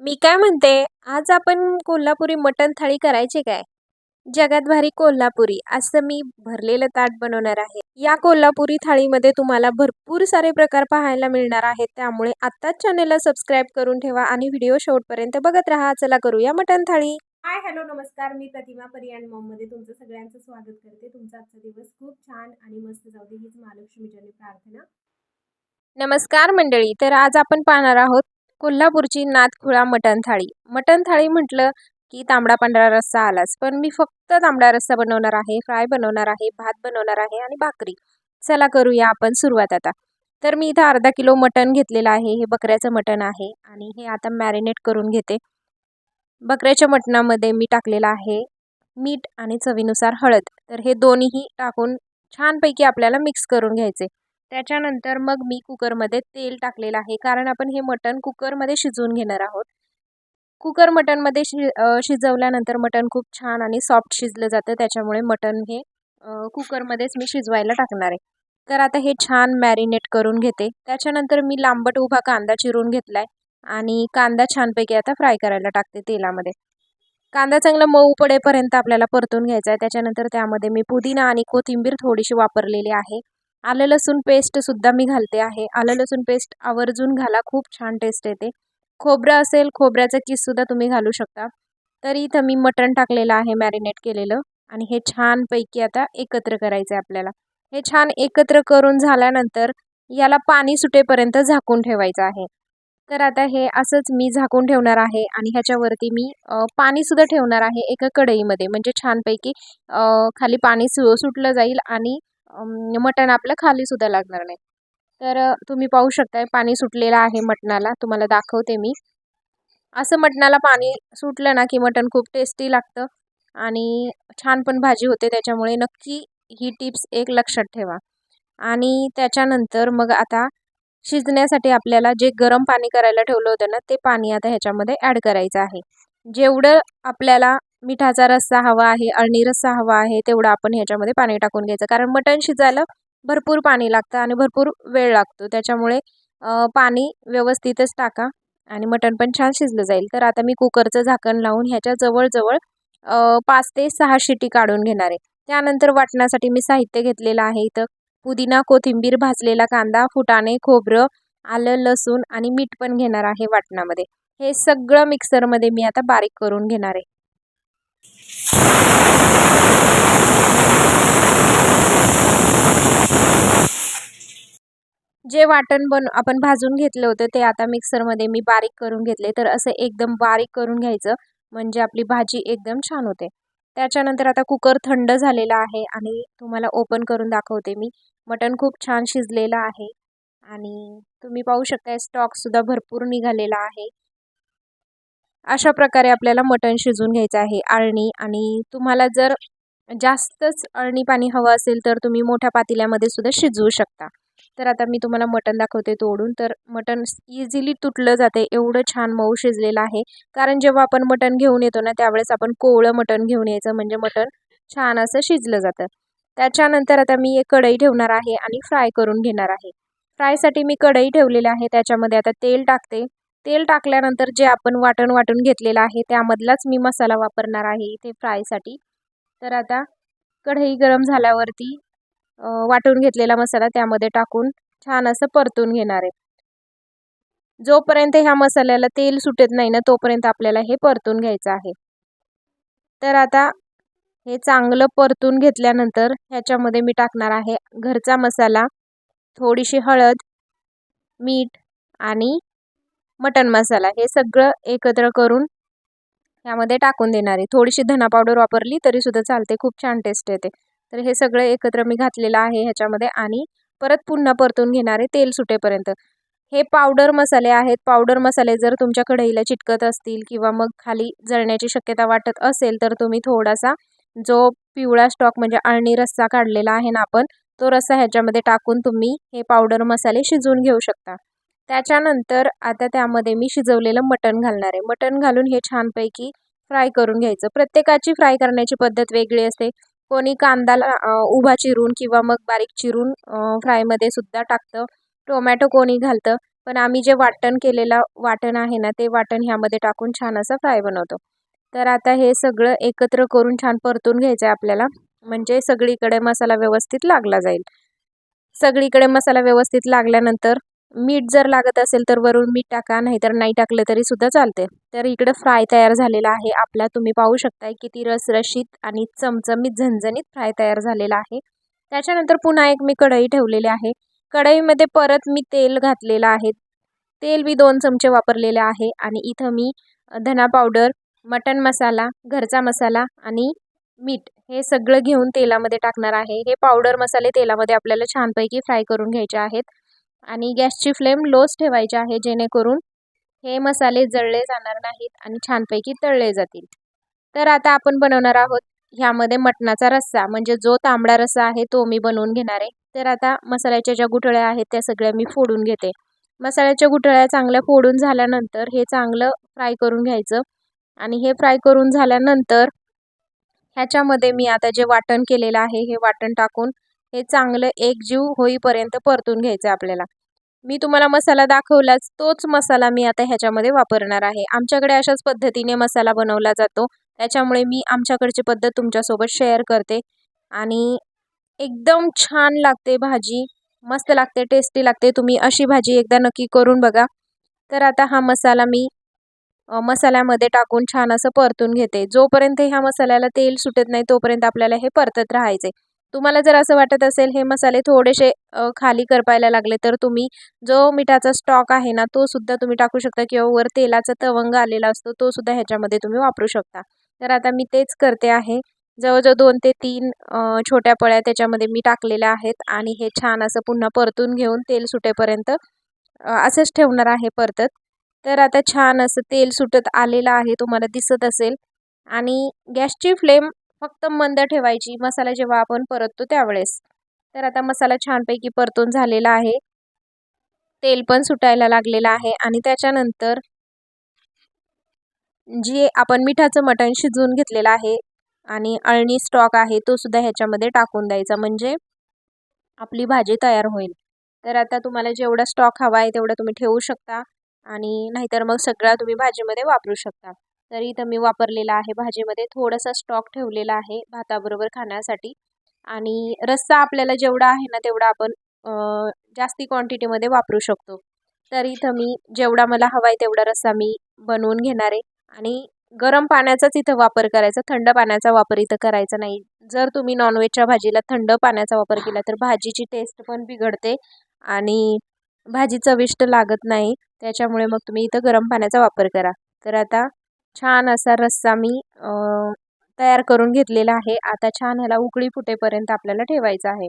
मी काय म्हणते आज आपण कोल्हापुरी मटण थाळी करायची काय? जगात भारी कोल्हापुरी असं मी भरलेलं ताट बनवणार आहे. या कोल्हापुरी थाळीमध्ये तुम्हाला भरपूर सारे प्रकार पाहायला मिळणार आहेत त्यामुळे आत्ताच चॅनेलला सबस्क्राईब करून ठेवा आणि व्हिडिओ शेवटपर्यंत बघत राहा. चला करूया मटण थाळी. हाय हॅलो नमस्कार. मी प्रतिमा परियाण मॉममध्ये तुमचं सगळ्यांचं स्वागत करते. तुमचा आजचा दिवस खूप छान आणि मस्त जाऊ दे हीच महालक्ष्मीच्याने प्रार्थना. नमस्कार मंडळी तर आज आपण पाहणार आहोत कोल्हापूरची नाथखुळा मटण थाळी. मटण थाळी म्हटलं की तांबडा पांढरा रस्सा आलाच. पण मी फक्त तांबडा रस्सा बनवणार आहे फ्राय बनवणार आहे भात बनवणार आहे आणि भाकरी. चला करूया आपण सुरुवात आता. तर मी इथं अर्धा किलो मटण घेतलेलं आहे. हे बकऱ्याचं मटण आहे आणि हे आता मॅरिनेट करून घेते. बकऱ्याच्या मटणामध्ये मी टाकलेलं आहे मीठ आणि चवीनुसार हळद. तर हे दोन्हीही टाकून छानपैकी आपल्याला मिक्स करून घ्यायचे. त्याच्यानंतर मग मी कुकरमध्ये तेल टाकलेलं आहे. कारण आपण हे मटण कुकरमध्ये शिजवून घेणार आहोत. कुकर मटणमध्ये शि शिजवल्यानंतर मटण खूप छान आणि सॉफ्ट शिजलं जातं. त्याच्यामुळे मटण हे कुकरमध्येच मी शिजवायला टाकणार आहे. तर आता हे छान मॅरिनेट करून घेते. त्याच्यानंतर मी लांबट उभा कांदा चिरून घेतला आहे आणि कांदा छानपैकी आता फ्राय करायला टाकते तेलामध्ये. कांदा चांगला मऊ पडेपर्यंत आपल्याला परतून घ्यायचा आहे. त्याच्यानंतर त्यामध्ये मी पुदिना आणि कोथिंबीर थोडीशी वापरलेली आहे. आलं लसूण पेस्टसुद्धा मी घालते आहे. आलं लसूण पेस्ट आवर्जून घाला खूप छान टेस्ट येते. खोबरं असेल खोबऱ्याचं किससुद्धा तुम्ही घालू शकता. तर इथं मी मटण टाकलेलं आहे मॅरिनेट केलेलं. आणि हे छानपैकी आता एकत्र करायचं आहे आपल्याला. हे छान एकत्र करून झाल्यानंतर याला पाणी सुटेपर्यंत झाकून ठेवायचं आहे. तर आता हे असंच मी झाकून ठेवणार आहे आणि ह्याच्यावरती मी पाणीसुद्धा ठेवणार आहे एका कढईमध्ये. म्हणजे छानपैकी खाली पाणी सु सुटलं जाईल आणि मटण आपलं खालीसुद्धा लागणार नाही. तर तुम्ही पाहू शकताय पाणी सुटलेलं आहे मटणाला. तुम्हाला दाखवते मी. असं मटणाला पाणी सुटलं ना की मटण खूप टेस्टी लागतं आणि छान पण भाजी होते. त्याच्यामुळे नक्की ही टिप्स एक लक्षात ठेवा. आणि त्याच्यानंतर मग आता शिजण्यासाठी आपल्याला जे गरम पाणी करायला ठेवलं होतं ना ते पाणी आता ह्याच्यामध्ये ॲड करायचं आहे. जेवढं आपल्याला मिठाचा रस्सा हवा आहे अळणी रस्सा हवा आहे तेवढं आपण ह्याच्यामध्ये पाणी टाकून घ्यायचं. कारण मटण शिजायला भरपूर पाणी लागतं आणि भरपूर वेळ लागतो. त्याच्यामुळे पाणी व्यवस्थितच टाका आणि मटण पण छान शिजलं जाईल. तर आता मी कुकरचं झाकण लावून ह्याच्या जवळजवळ पाच ते सहा शिटी काढून घेणार आहे. त्यानंतर वाटण्यासाठी मी साहित्य घेतलेलं आहे इथं. पुदिना कोथिंबीर भाजलेला कांदा फुटाणे खोबरं आलं लसूण आणि मीठ पण घेणार आहे वाटणामध्ये. हे सगळं मिक्सरमध्ये मी आता बारीक करून घेणार आहे. जे वाटण बन आपण भाजून घेतलं होतं ते आता मिक्सरमध्ये मी बारीक करून घेतले. तर असं एकदम बारीक करून घ्यायचं म्हणजे आपली भाजी एकदम छान होते. त्याच्यानंतर आता कुकर थंड झालेला आहे आणि तुम्हाला ओपन करून दाखवते मी. मटण खूप छान शिजलेलं आहे आणि तुम्ही पाहू शकता स्टॉकसुद्धा भरपूर निघालेला आहे. अशा प्रकारे आपल्याला मटण शिजवून घ्यायचं आहे आळणी. आणि तुम्हाला जर जास्तच अळणी पाणी हवं असेल तर तुम्ही मोठ्या पातेल्यामध्ये सुद्धा शिजवू शकता. तर आता मी तुम्हाला मटण दाखवते तोडून. तर मटण इझिली तुटलं जाते. एवढं छान मऊ शिजलेलं आहे. कारण जेव्हा आपण मटण घेऊन येतो ना त्यावेळेस आपण कोवळं मटण घेऊन यायचं. म्हणजे मटण छान असं शिजलं जातं. त्याच्यानंतर आता मी एक कढई ठेवणार आहे आणि फ्राय करून घेणार आहे. फ्रायसाठी मी कढई ठेवलेली आहे. त्याच्यामध्ये आता तेल टाकते. तेल टाकल्यानंतर जे आपण वाटण वाटून घेतलेलं आहे त्यामधलाच मी मसाला वापरणार आहे इथे फ्रायसाठी. तर आता कढई गरम झाल्यावरती वाटून घेतलेला मसाला त्यामध्ये टाकून छान असं परतून घेणार आहे. जोपर्यंत ह्या मसाल्याला तेल सुटत नाही ना तोपर्यंत आपल्याला हे परतून घ्यायचं आहे. तर आता हे चांगलं परतून घेतल्यानंतर ह्याच्यामध्ये मी टाकणार आहे घरचा मसाला थोडीशी हळद मीठ आणि मटन मसाला हे सगळं एकत्र करून ह्यामध्ये टाकून देणार आहे. थोडीशी धना पावडर वापरली तरीसुद्धा चालते. खूप छान टेस्ट येते. तर हे सगळं एकत्र मी घातलेलं आहे ह्याच्यामध्ये आणि परत पुन्हा परतून घेणारे तेल सुटेपर्यंत. हे पावडर मसाले आहेत. पावडर मसाले जर तुमच्या कढईला चिटकत असतील किंवा मग खाली जळण्याची शक्यता वाटत असेल तर तुम्ही थोडासा जो पिवळा स्टॉक म्हणजे अळणी रस्सा काढलेला आहे ना आपण तो रस्सा ह्याच्यामध्ये टाकून तुम्ही हे पावडर मसाले शिजवून घेऊ शकता. त्याच्यानंतर आता त्यामध्ये मी शिजवलेलं मटण घालणार आहे. मटण घालून हे छानपैकी फ्राय करून घ्यायचं. प्रत्येकाची फ्राय करण्याची पद्धत वेगळी असते. कोणी कांदाला उभा चिरून किंवा मग बारीक चिरून फ्रायमध्ये सुद्धा टाकतं. टोमॅटो कोणी घालतं. पण आम्ही जे वाटण केलेलं वाटण आहे ना ते वाटण ह्यामध्ये टाकून छान असं फ्राय बनवतो. तर आता हे सगळं एकत्र करून छान परतून घ्यायचं आहे आपल्याला. म्हणजे सगळीकडे मसाला व्यवस्थित लागला जाईल. सगळीकडे मसाला व्यवस्थित लागल्यानंतर मीठ जर लागत असेल तर वरून मीठ टाका नाहीतर नाही टाकलं तरी सुद्धा चालते. तर इकडं फ्राय तयार झालेला आहे. आपला तुम्ही पाहू शकताय किती रसरशीत आणि चमचमीत झणझणीत फ्राय तयार झालेला आहे. त्याच्यानंतर पुन्हा एक मी कढई ठेवलेली आहे. कढईमध्ये परत मी तेल घातलेलं आहे. तेल मी दोन चमचे वापरलेले आहे आणि इथं मी धना पावडर मटन मसाला घरचा मसाला आणि मीठ हे सगळं घेऊन तेलामध्ये टाकणार आहे. हे पावडर मसाले तेलामध्ये आपल्याला छानपैकी फ्राय करून घ्यायचे आहेत. आणि गॅसची फ्लेम लोच ठेवायची आहे जेणेकरून हे मसाले जळले जाणार नाहीत आणि छानपैकी तळले जातील. तर आता आपण बनवणार आहोत ह्यामध्ये मटणाचा रस्सा. म्हणजे जो तांबडा रस्सा आहे तो मी बनवून घेणार आहे. तर आता मसाल्याच्या ज्या गुठळ्या आहेत त्या सगळ्या मी फोडून घेते. मसाल्याच्या गुठळ्या चांगल्या फोडून झाल्यानंतर हे चांगलं फ्राय करून घ्यायचं. आणि हे फ्राय करून झाल्यानंतर ह्याच्यामध्ये मी आता जे वाटण केलेलं आहे हे वाटण टाकून हे चांगलं एकजीव होईपर्यंत परतून घ्यायचं आपल्याला. मी तुम्हाला मसाला दाखवलाच तोच मसाला मी आता ह्याच्यामध्ये वापरणार आहे. आमच्याकडे अशाच पद्धतीने मसाला बनवला जातो. त्याच्यामुळे मी आमच्याकडची पद्धत तुमच्यासोबत शेअर करते. आणि एकदम छान लागते भाजी मस्त लागते टेस्टी लागते. तुम्ही अशी भाजी एकदा नक्की करून बघा. तर आता हा मसाला मी मसाल्यामध्ये टाकून छान असं परतून घेते. जोपर्यंत ह्या मसाल्याला तेल सुटत नाही तोपर्यंत आपल्याला हे परतत राहायचे तुम्हाला जर असं वाटत असेल हे मसाले थोडेसे खाली करपायला लागले तर तुम्ही जो मिठाचा स्टॉक आहे ना तो सुद्धा तुम्ही टाकू शकता किंवा वर तेलाचा तवंग आलेला असतो तो सुद्धा ह्याच्यामध्ये तुम्ही वापरू शकता. तर आता मी तेच करते आहे. जवळजवळ दोन ते तीन छोट्या पळ्या त्याच्यामध्ये मी टाकलेल्या आहेत आणि हे छान असं पुन्हा परतून घेऊन तेल सुटेपर्यंत असंच ठेवणार आहे परतत. तर आता छान असं तेल सुटत आलेलं आहे तुम्हाला दिसत असेल. आणि गॅसची फ्लेम फक्त मंद ठेवायची. मसाला जेव्हा आपण परततो त्यावेळेस. तर आता मसाला छानपैकी परतून झालेला आहे. तेल पण सुटायला लागलेलं आहे आणि त्याच्यानंतर जे आपण मिठाचं मटण शिजवून घेतलेलं आहे आणि अळणी स्टॉक आहे तो सुद्धा ह्याच्यामध्ये टाकून द्यायचा. म्हणजे आपली भाजी तयार होईल. तर आता तुम्हाला जेवढा स्टॉक हवा आहे तेवढा तुम्ही ठेवू शकता आणि नाहीतर मग सगळा तुम्ही भाजीमध्ये वापरू शकता. तर इथं मी वापरलेला आहे भाजीमध्ये. थोडासा स्टॉक ठेवलेला आहे भाताबरोबर खाण्यासाठी. आणि रस्सा आपल्याला जेवढा आहे ना तेवढा आपण जास्ती क्वांटिटीमध्ये वापरू शकतो. तर इथं मी जेवढा मला हवा आहे तेवढा रस्सा मी बनवून घेणार आहे. आणि गरम पाण्याचाच इथं वापर करायचा थंड पाण्याचा वापर इथं करायचा नाही. जर तुम्ही नॉनव्हेजच्या भाजीला थंड पाण्याचा वापर केला तर भाजीची टेस्ट पण बिघडते आणि भाजी चविष्ट लागत नाही. त्याच्यामुळे मग तुम्ही इथं गरम पाण्याचा वापर करा. तर आता छान असा रस्सा मी तयार करून घेतलेला आहे. आता छान ह्याला उकळी फुटेपर्यंत आपल्याला ठेवायचा आहे.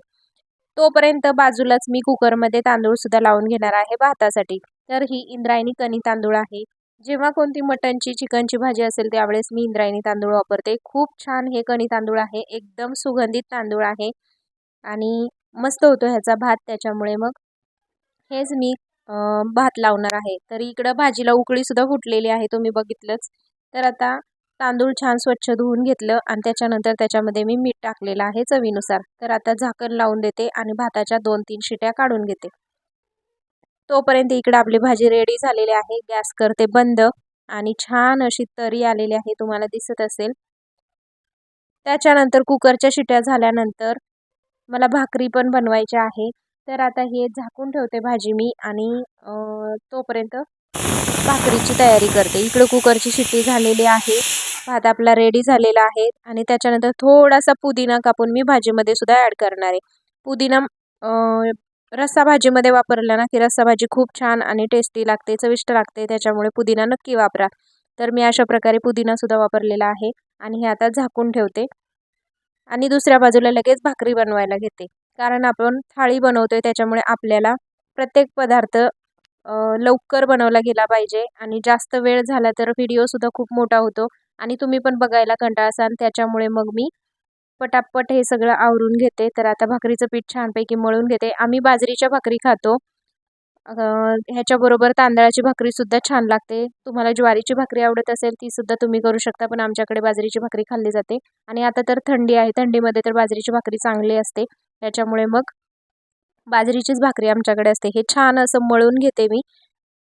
तोपर्यंत बाजूलाच मी कुकरमध्ये तांदूळसुद्धा लावून घेणार आहे भातासाठी. तर ही इंद्रायणी कणी तांदूळ आहे. जेव्हा कोणती मटनची चिकनची भाजी असेल त्यावेळेस मी इंद्रायणी तांदूळ वापरते. खूप छान हे कणी तांदूळ आहे. एकदम सुगंधित तांदूळ आहे. आणि मस्त होतो ह्याचा भात त्याच्यामुळे मग. हेच मी भात लावणार आहे. तर इकडं भाजीला उकळीसुद्धा फुटलेली आहे. तुम्ही बघितलंच. तर आता तांदूळ छान स्वच्छ धुवून घेतलं आणि त्याच्यानंतर त्याच्यामध्ये मी मीठ टाकलेलं आहे चवीनुसार. तर आता झाकण लावून देते आणि भाताच्या दोन तीन शिट्या काढून घेते. तोपर्यंत इकडं आपली भाजी रेडी झालेली आहे. गॅस करते बंद आणि छान अशी तरी आलेली आहे. तुम्हाला दिसत असेल. त्याच्यानंतर कुकरच्या शिट्या झाल्यानंतर मला भाकरी पण बनवायची आहे. तर आता हे झाकून ठेवते भाजी मी आणि तोपर्यंत भाकरीची तयारी करते. इकडं कुकरची शिट्टी झालेली आहे. भात आपला रेडी झालेला आहे. आणि त्याच्यानंतर थोडासा पुदिना कापून मी भाजीमध्ये सुद्धा ॲड करणार आहे. पुदिना रस्सा भाजीमध्ये वापरला ना की रस्सा भाजी खूप छान आणि टेस्टी लागते चविष्ट लागते. त्याच्यामुळे पुदिना नक्की वापरा. तर मी अशा प्रकारे पुदिनासुद्धा वापरलेला आहे. आणि हे आता झाकून ठेवते. आणि दुसऱ्या बाजूला लगेच भाकरी बनवायला घेते. कारण आपण थाळी बनवतोय त्याच्यामुळे आपल्याला प्रत्येक पदार्थ लवकर बनवला गेला पाहिजे आणि जास्त वेळ झाला तर व्हिडिओसुद्धा खूप मोठा होतो आणि तुम्ही पण बघायला कंटाळसाल त्याच्यामुळे मग मी पटापट हे सगळं आवरून घेते. तर आता भाकरीचं पीठ छानपैकी मळून घेते. आम्ही बाजरीच्या भाकरी खातो. ह्याच्याबरोबर तांदळाची भाकरीसुद्धा छान लागते. तुम्हाला ज्वारीची भाकरी आवडत असेल तीसुद्धा तुम्ही करू शकता पण आमच्याकडे बाजरीची भाकरी खाल्ली जाते. आणि आता तर थंडी आहे. थंडीमध्ये तर बाजरीची भाकरी चांगली असते. त्याच्यामुळे मग बाजरीचीच भाकरी आमच्याकडे असते. हे छान असं मळून घेते मी.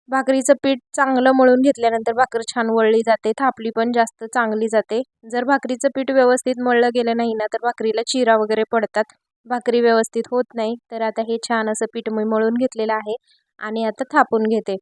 भाकरीचं पीठ चांगलं मळून घेतल्यानंतर भाकर छान वळली जाते. थापली पण जास्त चांगली जाते. जर भाकरीचं पीठ व्यवस्थित मळलं गेलं नाही ना तर भाकरीला चिरा वगैरे पडतात. भाकरी व्यवस्थित होत नाही. तर आता हे छान असं पीठ मी मळून घेतलेलं आहे आणि आता थापून घेते.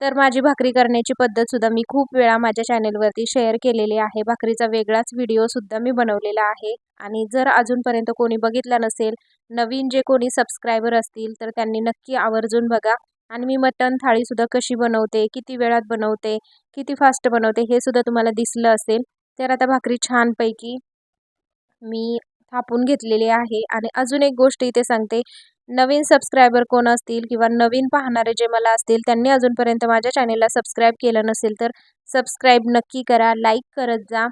तर माझी भाकरी करण्याची पद्धतसुद्धा मी खूप वेळा माझ्या चॅनेलवरती शेअर केलेली आहे. भाकरीचा वेगळाच व्हिडिओसुद्धा मी बनवलेला आहे. आणि जर अजूनपर्यंत कोणी बघितला नसेल नवीन जे कोणी सबस्क्रायबर असतील तर त्यांनी नक्की आवर्जून बघा. आणि मी मटण थाळीसुद्धा कशी बनवते किती वेळात बनवते किती फास्ट बनवते हे सुद्धा तुम्हाला दिसलं असेल तर आता भाकरी छानपैकी मी थापून घेतलेली आहे. आणि अजून एक गोष्ट इथे सांगते. नवीन सबस्क्रायबर कोण असतील किंवा नवीन पाहणारे जे मला असतील त्यांनी अजूनपर्यंत माझ्या चॅनेलला सबस्क्राईब केलं नसेल तर सबस्क्राईब नक्की करा लाईक करत जा.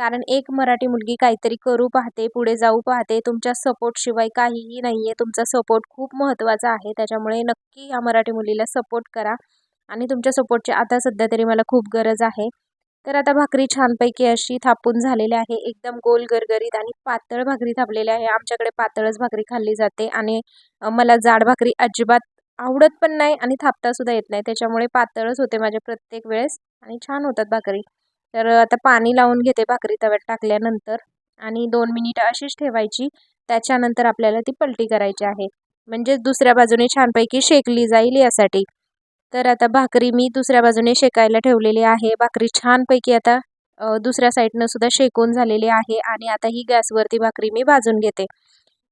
कारण एक मराठी मुलगी काहीतरी करू पाहते पुढे जाऊ पाहते तुमच्या सपोर्टशिवाय काहीही नाही आहे तुमचा सपोर्ट खूप महत्त्वाचा आहे. त्याच्यामुळे नक्की या मराठी मुलीला सपोर्ट करा. आणि तुमच्या सपोर्टची आता सध्या तरी मला खूप गरज आहे. तर आता भाकरी छानपैकी अशी थापून झालेली आहे. एकदम गोल गरगरीत आणि पातळ भाकरी थापलेली आहे. आमच्याकडे पातळच भाकरी खाल्ली जाते आणि मला जाड भाकरी अजिबात आवडत पण नाही आणि थापतासुद्धा येत नाही. त्याच्यामुळे पातळच होते माझ्या प्रत्येक वेळेस आणि छान होतात भाकरी. तर आता पाणी लावून घेते भाकरी तव्यात टाकल्यानंतर आणि दोन मिनिटं अशीच ठेवायची. त्याच्यानंतर आपल्याला ती पलटी करायची आहे. म्हणजे दुसऱ्या बाजूने छानपैकी शेकली जाईल यासाठी. तर आता भाकरी मी दुसऱ्या बाजूने शेकायला ठेवलेली आहे. भाकरी छानपैकी आता दुसऱ्या साईडनं सुद्धा शेकून झालेली आहे आणि आता ही गॅसवरती भाकरी मी भाजून घेते.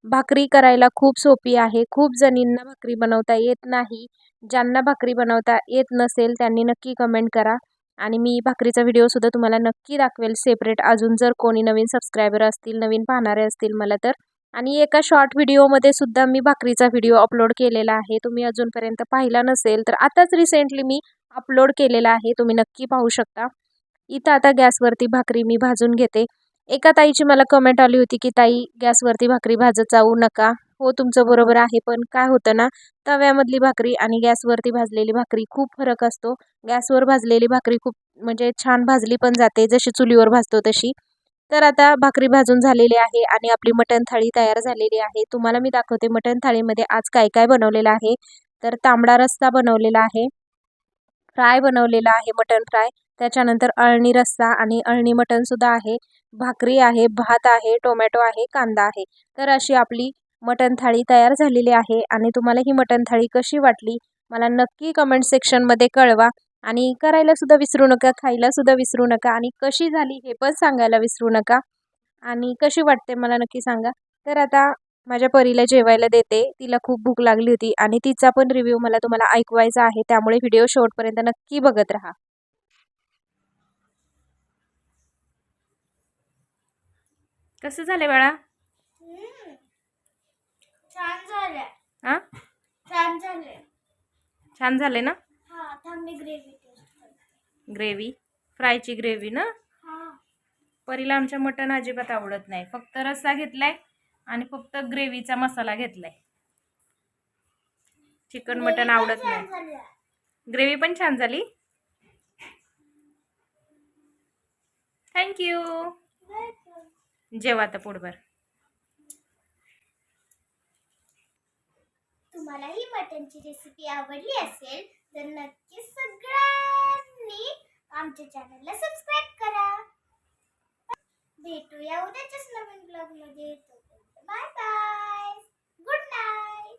भाकरी करायला खूप सोपी आहे. खूप जणींना भाकरी बनवता येत नाही. ज्यांना भाकरी बनवता येत नसेल त्यांनी नक्की कमेंट करा. आणि मी भाकरीचा व्हिडिओसुद्धा तुम्हाला नक्की दाखवेल सेपरेट अजून जर कोणी नवीन सबस्क्रायबर असतील नवीन पाहणारे असतील मला तर. आणि एका शॉर्ट व्हिडिओमध्ये सुद्धा मी भाकरीचा व्हिडिओ अपलोड केलेला आहे. तुम्ही अजूनपर्यंत पाहिला नसेल तर आताच रिसेंटली मी अपलोड केलेला आहे. तुम्ही नक्की पाहू शकता. इथं आता गॅसवरती भाकरी मी भाजून घेते. एका ताईची मला कमेंट आली होती की ताई गॅसवरती भाकरी भाजत जाऊ नका. हो तुमचं बरोबर आहे. पण काय होतं ना तव्यामधली भाकरी आणि गॅसवरती भाजलेली भाकरी खूप फरक असतो. गॅसवर भाजलेली भाकरी खूप म्हणजे छान भाजली पण जाते जशी चुलीवर भाजतो तशी. तर आता भाकरी भाजून झालेली आहे आणि आपली मटण थाळी तयार झालेली आहे. तुम्हाला मी दाखवते मटण थाळीमध्ये आज काय काय बनवलेलं आहे. तर तांबडा रस्सा बनवलेला आहे. फ्राय बनवलेला आहे मटण फ्राय. त्याच्यानंतर अळणी रस्सा आणि अळणी मटणसुद्धा आहे. भाकरी आहे भात आहे टोमॅटो आहे कांदा आहे. तर अशी आपली मटण थाळी तयार झालेली आहे आणि तुम्हाला ही मटण थाळी कशी वाटली मला नक्की कमेंट सेक्शनमध्ये कळवा. आणि करायला सुद्धा विसरू नका खायला सुद्धा विसरू नका आणि कशी झाली हे पण सांगायला विसरू नका. आणि कशी वाटते मला नक्की सांगा. तर आता माझ्या परीला जेवायला देते. तिला खूप भूक लागली होती आणि तिचा पण रिव्ह्यू मला तुम्हाला ऐकवायचा आहे. त्यामुळे व्हिडिओ शेवटपर्यंत नक्की बघत राहा. कसं झालं बाळा? हां छान झाले छान झाले ना? हा थांब ग्रेव्ही ग्रेव्ही फ्रायची ग्रेव्ही ना? हा. परीला आमच्या मटण अजिबात आवडत नाही. फक्त रस्सा घेतलाय आणि फक्त ग्रेव्हीचा मसाला घेतलाय. चिकन मटण आवडत नाही. ग्रेव्ही पण छान झाली? थँक्यू जेवा आता पोटभर. तुम्हाला ही मटनची रेसिपी आवडली असेल तर नक्कीच सगळ्यांनी आमच्या चॅनलला सबस्क्राईब करा. भेटूया उद्याच्याच नवीन ब्लॉगमध्ये बाय बाय गुड नाईट